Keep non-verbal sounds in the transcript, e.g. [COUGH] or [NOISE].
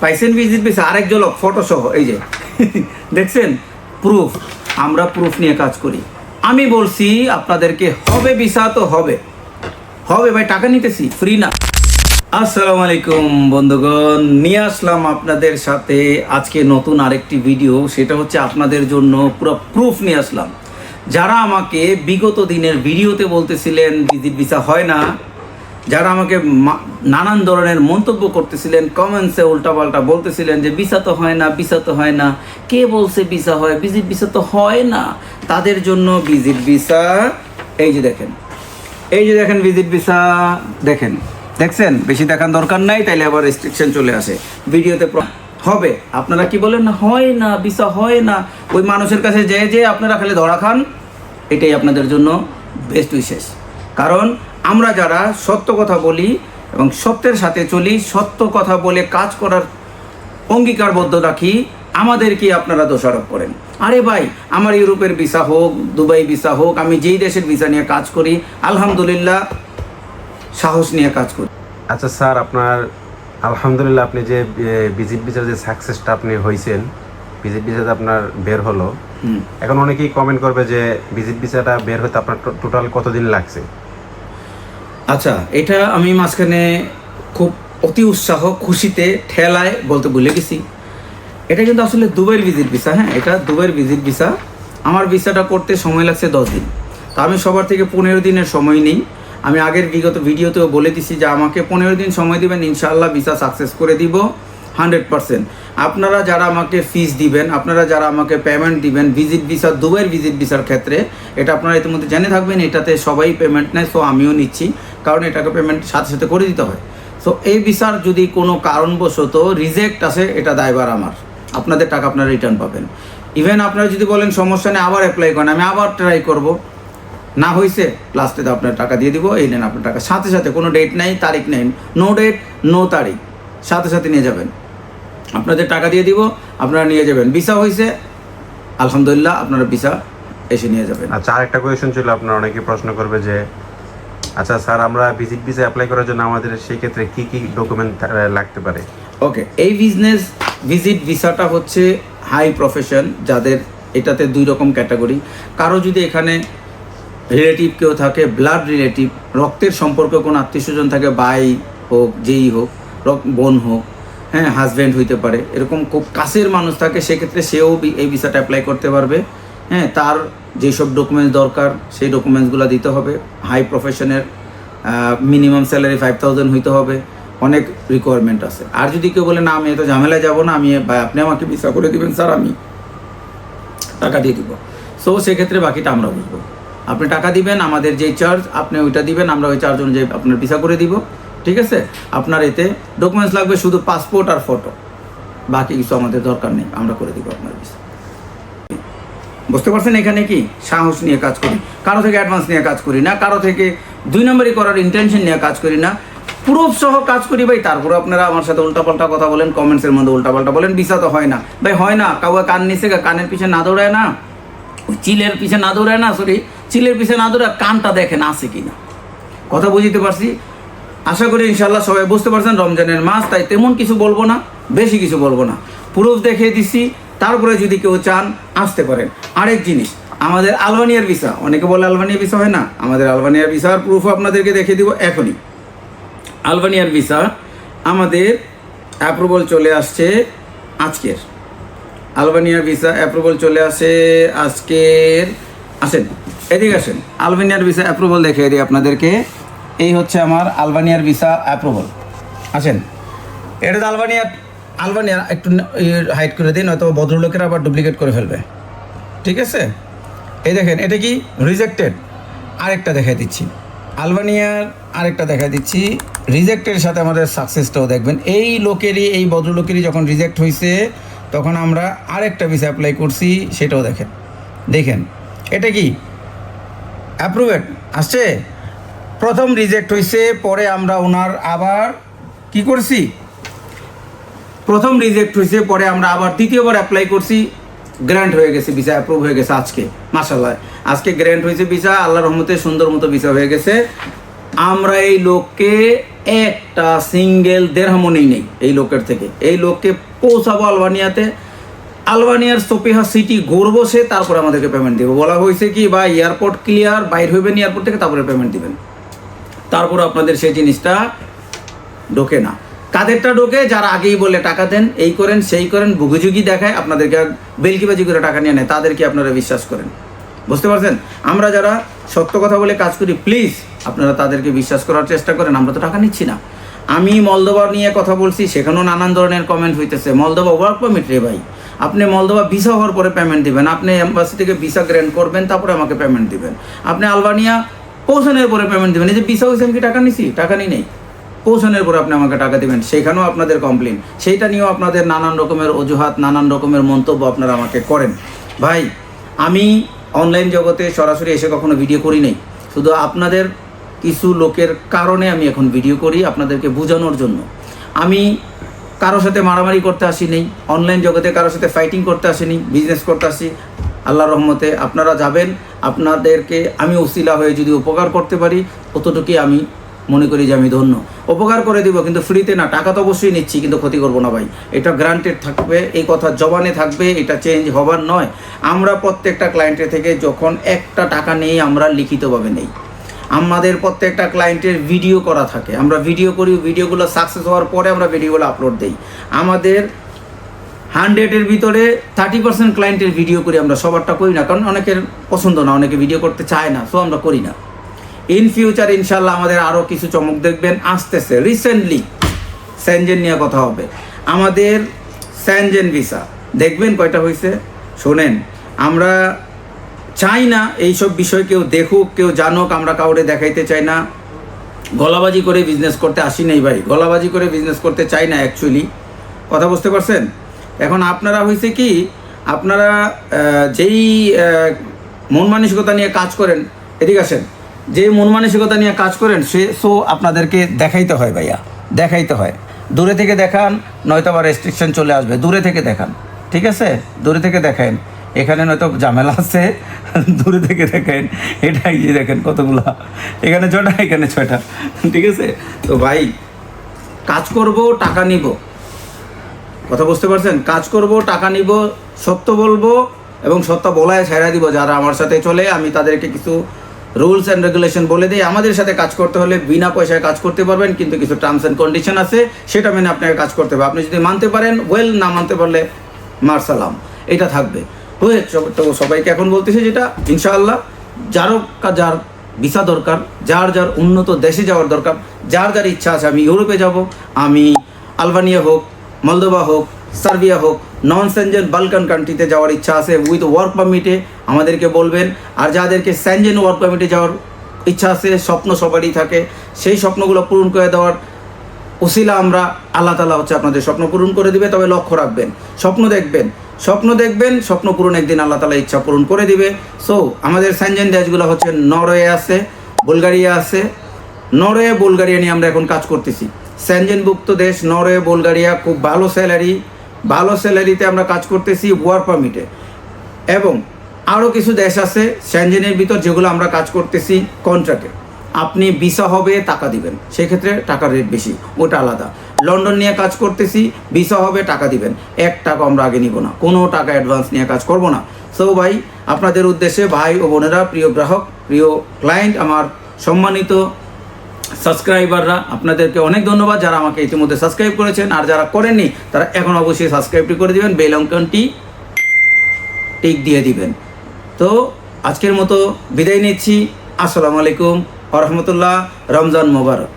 পাইছেন visit visa আরেক জলক photo সহ এই যে। [LAUGHS] দেখছেন? প্রুফ আমরা প্রুফ নিয়ে কাজ করি। আমি বলছি, আপনাদেরকে হবে ভিসা তো হবে। হবে ভাই, টাকা নিতেছি ফ্রি না। আসসালামু আলাইকুম, বন্ধুগণ। নিয়ে আসলাম আপনাদের সাথে আজকে নতুন আরেকটি ভিডিও সেটা হচ্ছে আপনাদের জন্য পুরো প্রুফ নিয়ে আসলাম। যারা আমাকে বিগত দিনের ভিডিওতে বলতেছিলেন ভিজিট ভিসা হয় না যারা আমাকে নানান ধরনের মন্তব্য করতেছিলেন কমেন্টসে উল্টাপাল্টা বলতেছিলেন যে ভিসা তো হয় না, ভিসা তো হয় না। কে বলছে ভিসা হয়? ভিজিট ভিসা তো হয় না। তাদের জন্য ভিজিট ভিসা, এই যে দেখেন, এই যে দেখেন ভিজিট ভিসা, দেখেন, দেখছেন? বেশি দেখার দরকার নাই, তাইলে আবার রেস্ট্রিকশন চলে আসে। ভিডিওতে হবে। আপনারা কি বলেন হয় না, ভিসা হয় না? ওই মানুষের কাছে যে যে আপনারা খালি ধরা খান, এটাই আপনাদের জন্য বেস্ট উইশেস কারণ আমরা যারা সত্য কথা বলি এবং সত্যের সাথে চলি সত্য কথা বলে কাজ করার অঙ্গীকারবদ্ধ রাখি আমাদেরকে আপনারা দোষারোপ করেন। আরে ভাই আমার ইউরোপের ভিসা হোক দুবাই ভিসা হোক আমি যেই দেশের ভিসা নিয়ে কাজ করি আলহামদুলিল্লাহ সাহস নিয়ে কাজ করি। আচ্ছা স্যার আপনার আলহামদুলিল্লাহ আপনি যে ভিজিট ভিসার যে সাকসেসটা আপনি হয়েছেন ভিজিট ভিসাতে আপনার বের হলো এখন অনেকেই কমেন্ট করবে যে ভিজিট ভিসাটা বের হতে আপনার টোটাল কতদিন লাগছে? আচ্ছা এটা আমি মাঝখানে খুব অতি উৎসাহ, খুশিতে ঠেলায় বলতে ভুলে গেছি। এটা কিন্তু আসলে দুবাইয়ের ভিজিট ভিসা হ্যাঁ? এটা দুবাইয়ের ভিজিট ভিসা আমার ভিসাটা করতে সময় লাগছে দশ দিন। তা আমি সবার থেকে পনেরো দিনের সময় নিই। আমি আগের বিগত ভিডিওতেও বলে দিছি যে আমাকে পনেরো দিন সময় দিবেন, ইনশাআল্লাহ ভিসা সাকসেস করে দিব হান্ড্রেড পার্সেন্ট। আপনারা যারা আমাকে ফিস দিবেন, আপনারা যারা আমাকে পেমেন্ট দিবেন ভিজিট ভিসা দুবাইয়ের ভিজিট ভিসার ক্ষেত্রে, এটা আপনারা ইতিমধ্যে জেনে থাকবেন, এটাতে সবাই পেমেন্ট নেয় সো আমিও নিচ্ছি। কারণ এটাকে পেমেন্ট সাথে সাথে করে দিতে হয়। সো এই ভিসার যদি কোনো কারণবশত রিজেক্ট আসে, এটা দায়বার আমার। আপনাদের টাকা আপনারা রিটার্ন পাবেন। ইভেন আপনারা যদি বলেন সমস্যা নেই, আবার অ্যাপ্লাই করেন, আমি আবার ট্রাই করব। না হয়েছে লাস্টে তো আপনার টাকা দিয়ে দিব, এই নেন আপনার টাকা। সাথে সাথে, কোনো ডেট নেই, তারিখ নেই নো ডেট নো তারিখ। সাথে সাথে নিয়ে যাবেন। আপনাদের টাকা দিয়ে দিব, আপনারা নিয়ে যাবেন। ভিসা হয়েছে আলহামদুলিল্লাহ, আপনারা ভিসা এসে নিয়ে যাবেন। আচ্ছা আরেকটা কোয়েশন ছিল, আপনার অনেকে প্রশ্ন করবে যে আচ্ছা স্যার, আমরা ভিজিট ভিসা অ্যাপ্লাই করার জন্য আমাদের সেই ক্ষেত্রে কি কি ডকুমেন্ট লাগতে পারে? ওকে এই বিজনেস ভিজিট ভিসাটা হচ্ছে হাই প্রফেশন যাদের এটাতে দুই রকম ক্যাটাগরি কারও যদি এখানে রিলেটিভ কেউ থাকে ব্লাড রিলেটিভ রক্তের সম্পর্কে কোনো আত্মীয় স্বজন থাকে ভাই হোক, যেই হোক বোন হোক হ্যাঁ হাজব্যান্ড হইতে পারে, এরকম খুব কাছের মানুষ থাকে, সেক্ষেত্রে সেও এই ভিসাটা অ্যাপ্লাই করতে পারবে। হ্যাঁ তার যেসব ডকুমেন্টস দরকার, সেই ডকুমেন্টসগুলো দিতে হবে। হাই প্রফেশনের মিনিমাম স্যালারি ফাইভ থাউজেন্ড হইতে হবে। অনেক রিকোয়ারমেন্ট আছে। আর যদি কেউ বলে, না, আমি এত ঝামেলায় যাব না, আমি আপনি আমাকে ভিসা করে দিবেন স্যার আমি টাকা দিয়ে দিব। সো সেক্ষেত্রে বাকিটা আমরা বুঝব। আপনি টাকা দিবেন, আমাদের যেই চার্জ আপনি ওইটা দিবেন, আমরা ওই চার্জ অনুযায়ী আপনার ভিসা করে দিব। ঠিক আছে? আপনার এতে ডকুমেন্টস লাগবে শুধু পাসপোর্ট আর ফটো বাকি কিছু আমাদের দরকার নেই, আমরা করে দিব আপনার ভিসা বুঝতে পারছেন এখানে কি? সাহস নিয়ে কাজ করি। কারও থেকে অ্যাডভান্স নিয়ে কাজ করি না, কারও থেকে দুই নম্বরই করার ইন্টেনশন নিয়ে কাজ করি না। প্রুফ সহ কাজ করি ভাই, তারপরে আপনারা আমার সাথে উল্টাপাল্টা কথা বলেন কমেন্টসের মধ্যে উল্টাপাল্টা বলেন ভিসা তো হয় না। ভাই, হয় না, কাউকে কান নিচে কানের পিছনে না দৌড়ায় না। চিলের পিছে না দৌড়ায় না সরি চিলের পিছে না দৌড়ায় কানটা দেখেন আছে কি না কথা বুঝতে পারছি? আশা করি ইনশাল্লাহ সবাই বুঝতে পারছেন, রমজানের মাস, তাই তেমন কিছু বলব না, বেশি কিছু বলব না। প্রুফ দেখিয়ে দিচ্ছি তারপরে যদি কেউ চান, আসতে পারেন। আরেক জিনিস, আমাদের আলবানিয়ার ভিসা। অনেকে বলে আলবানিয়া ভিসা হয় না। আমাদের আলবানিয়ার ভিসার প্রুফ আপনাদেরকে দেখিয়ে দিব এখনই। আলবানিয়ার ভিসা আমাদের অ্যাপ্রুভাল চলে আসছে আজকের। আলবানিয়ার ভিসা অ্যাপ্রুভাল চলে আসে আজকের। আসেন, এদিকে আসেন। আলবানিয়ার ভিসা অ্যাপ্রুভাল দেখিয়ে দিই আপনাদেরকে। এই হচ্ছে আমার আলবানিয়ার ভিসা অ্যাপ্রুভাল আসেন, এটা তো আলবানিয়ার আলবানিয়ার একটু হাইট করে দিন হয়তো ভদ্রলোকেরা আবার ডুপ্লিকেট করে ফেলবে। ঠিক আছে? এই দেখেন, এটা কি? রিজেক্টেড আরেকটা দেখাই দিচ্ছি। আলবানিয়ার আরেকটা দেখা দিচ্ছি। রিজেক্টের সাথে আমাদের সাকসেসটাও দেখবেন। এই লোকেরই, এই ভদ্রলোকেরই যখন রিজেক্ট হয়েছে তখন আমরা আরেকটা ভিসা অ্যাপ্লাই করছি, সেটাও দেখেন। দেখেন, এটা কি? অ্যাপ্রুভেড আসছে? প্রথম রিজেক্ট হয়েছে পরে আমরা ওনার আবার কি করছি? প্রথম রিজেক্ট হয়েছে, পরে আমরা আবার দ্বিতীয়বার অ্যাপ্লাই করছি। গ্র্যান্ট হয়ে গেছে ভিসা অ্যাপ্রুভ হয়ে গেছে আজকে মাসাল্লাহ আজকে গ্র্যান্ট হয়েছে ভিসা আল্লাহ রহমতে সুন্দর মতো ভিসা হয়ে গেছে। আমরা এই লোককে একটা সিঙ্গেল দেড়হামনেই নেই এই লোকের থেকে। এই লোককে পৌঁছাবো আলবানিয়াতে। আলবানিয়ার সোপিহা সিটি ঘুরবো সে, তারপরে আমাদেরকে পেমেন্ট দেবো। বলা হয়েছে কি, বা এয়ারপোর্ট ক্লিয়ার বাইর হইবেন এয়ারপোর্ট থেকে, তারপরে পেমেন্ট দিবেন। তারপর আপনাদের সেই জিনিসটা ঢোকে না। কাদেরটা ঢোকে, যারা আগেই বলে টাকা দেন, এই করেন, সেই করেন ভুগিঝুগি দেখায়, আপনাদেরকে আর বেলকিবাজি করে টাকা নিয়ে নেয়, তাদেরকে আপনারা বিশ্বাস করেন। বুঝতে পারছেন? আমরা যারা সত্য কথা বলে কাজ করি প্লিজ আপনারা তাদেরকে বিশ্বাস করার চেষ্টা করেন, আমরা তো টাকা নিচ্ছি না। আমি মলদোবা নিয়ে কথা বলছি, সেখানেও নানান ধরনের কমেন্ট হইতেছে। মলদোবা ওয়ার্ক পারমিট রে ভাই। আপনি মলদোবা ভিসা হওয়ার পরে পেমেন্ট দিবেন। আপনি এম্বাসি থেকে ভিসা গ্র্যান্ড করবেন, তারপরে আমাকে পেমেন্ট দিবেন। আপনি আলবানিয়া পৌঁছানোর পরে পেমেন্ট দিবেন। এই যে ভিসা হয়েছে আমি কি টাকা নিছি? টাকা নিই নেই। পৌঁছানোর পরে আপনি আমাকে টাকা দেবেন, সেখানেও আপনাদের কমপ্লেন সেইটা নিয়েও আপনাদের নানান রকমের অজুহাত, নানান রকমের মন্তব্য আপনারা আমাকে করেন। ভাই, আমি অনলাইন জগতে সরাসরি এসে কখনো ভিডিও করি নাই। শুধু আপনাদের কিছু লোকের কারণে আমি এখন ভিডিও করি আপনাদেরকে বোঝানোর জন্য। আমি কারোর সাথে মারামারি করতে আসি নেই অনলাইন জগতে কারোর সাথে ফাইটিং করতে আসিনি বিজনেস করতে আসি। আল্লাহ রহমতে আপনারা যাবেন, আপনাদেরকে আমি উসিলা হয়ে যদি উপকার করতে পারি, অতটুকুই আমি মনে করি যে আমি ধন্য। উপকার করে দিব, কিন্তু ফ্রিতে না, টাকা তো অবশ্যই নিচ্ছি, কিন্তু ক্ষতি করব না ভাই। এটা গ্রান্টেড থাকবে, এই কথা জবানে থাকবে, এটা চেঞ্জ হবার নয়। আমরা প্রত্যেকটা ক্লায়েন্টের থেকে যখন একটা টাকা নেই, আমরা লিখিতভাবে নেই। আমাদের প্রত্যেকটা ক্লায়েন্টের ভিডিও করা থাকে। আমরা ভিডিও করি ভিডিওগুলো সাকসেস হওয়ার পরে আমরা ভিডিওগুলো আপলোড দিই। আমাদের হান্ড্রেডের ভিতরে থার্টি পার্সেন্ট ক্লায়েন্টের ভিডিও করি, আমরা সবারটা করি না, কারণ অনেকের পছন্দ না, অনেকে ভিডিও করতে চায় না সো আমরা করি না। ইন ফিউচার ইনশাল্লাহ আমাদের আরও কিছু চমক দেখবেন। আসতেছে রিসেন্টলি স্যানজেন নিয়ে কথা হবে। আমাদের স্যানজেন ভিসা দেখবেন কয়টা হয়েছে শোনেন, আমরা চাই না এইসব বিষয় কেউ দেখুক, কেউ জানুক, আমরা কাউরে দেখাইতে চাই না। গলাবাজি করে বিজনেস করতে আসি নাই ভাই। গলাবাজি করে বিজনেস করতে চাই না অ্যাকচুয়ালি কথা বুঝতে পারছেন? এখন আপনারা হয়েছে কি, আপনারা যেই মন মানসিকতা নিয়ে কাজ করেন, এদিকে আসেন। যে মন মানসিকতা নিয়ে কাজ করেন, সে সো আপনাদেরকে দেখাইতে হয় ভাইয়া, দেখাইতে হয়। দূরে থেকে দেখান, নয়তো আবার রেস্ট্রিকশন চলে আসবে। দূরে থেকে দেখান, ঠিক আছে? দূরে থেকে দেখেন। এখানে নয়তো ঝামেলা আছে, [LAUGHS] দূরে থেকে দেখেন। এটা গিয়ে দেখেন কতগুলা। এখানে ছটা এখানে ছটা ঠিক আছে? তো ভাই, কাজ করব, টাকা নিব। কথা বুঝতে পারছেন? কাজ করব, টাকা নিব, সত্য বলব এবং সত্য বলায় ছেড়া দিব যারা আমার সাথে চলে, আমি তাদেরকে কিছু রুলস অ্যান্ড রেগুলেশন বলে দিই, আমাদের সাথে কাজ করতে হলে বিনা পয়সায় কাজ করতে পারবেন, কিন্তু কিছু টার্মস অ্যান্ড কন্ডিশন আছে, সেটা মেনে আপনাকে কাজ করতে হবে। আপনি যদি মানতে পারেন ওয়েল না মানতে পারলে মার্সালাম এটা থাকবে। হয়ে, তো সবাইকে এখন বলতেছি যেটা, ইনশাআল্লাহ যারও যার ভিসা দরকার, যার যার উন্নত দেশে যাওয়ার দরকার, যার যার ইচ্ছা আছে, আমি ইউরোপে যাব, আমি আলবানিয়া হোক মলদোবা হোক, সার্বিয়া হোক নন সেনজেন বালকান কান্ট্রিতে যাওয়ার ইচ্ছা আছে। উইথ ওয়ার্ক পারমিটে আমাদেরকে বলবেন। আর যাদেরকে স্যানজেন ওয়ার্ক পারমিটে যাওয়ার ইচ্ছা আছে, স্বপ্ন সবারই থাকে। সেই স্বপ্নগুলো পূরণ করে দেওয়ার ওসিলা আমরা আল্লাহ তালা হচ্ছে আপনাদের স্বপ্ন পূরণ করে দিবে। তবে লক্ষ্য রাখবেন, স্বপ্ন দেখবেন স্বপ্ন দেখবেন, স্বপ্ন পূরণ একদিন আল্লাহ তালা ইচ্ছা পূরণ করে দিবে। সো আমাদের স্যানজেন দেশগুলো হচ্ছে নরওয়ে আছে, বুলগারিয়া আছে। নরওয়ে, বুলগারিয়া নিয়ে আমরা এখন কাজ করতেছি। স্যানজেনভুক্ত দেশ নরওয়ে, বুলগারিয়া, খুব ভালো স্যালারি ভালো স্যালারিতে আমরা কাজ করতেছি ওয়ার্ক পারমিটে এবং আরও কিছু দেশ আছে স্যানজেনের ভিতর যেগুলো আমরা কাজ করতেছি কন্ট্রাক্টে আপনি ভিসা হবে, টাকা দিবেন। সেক্ষেত্রে টাকার রেট বেশি, ওটা আলাদা। লন্ডন নিয়ে কাজ করতেছি ভিসা হবে, টাকা দিবেন। এক টাকা আমরা আগে নিব না, কোনো টাকা অ্যাডভান্স নিয়ে কাজ করব না। সো ভাই, আপনাদের উদ্দেশ্যে ভাই ও বোনেরা, প্রিয় গ্রাহক, প্রিয় ক্লায়েন্ট আমার সম্মানিত সাবস্ক্রাইবাররা, আপনাদেরকে অনেক ধন্যবাদ যারা আমাকে ইতিমধ্যে সাবস্ক্রাইব করেছেন। আর যারা করেননি, তারা এখন অবশ্যই সাবস্ক্রাইবটি করে দিবেন, বেল অঙ্কনটি টিক দিয়ে দিবেন। তো আজকের মতো বিদায় নিচ্ছি। আসসালামু আলাইকুম রহমতুল্লাহ, রমজান মোবারক।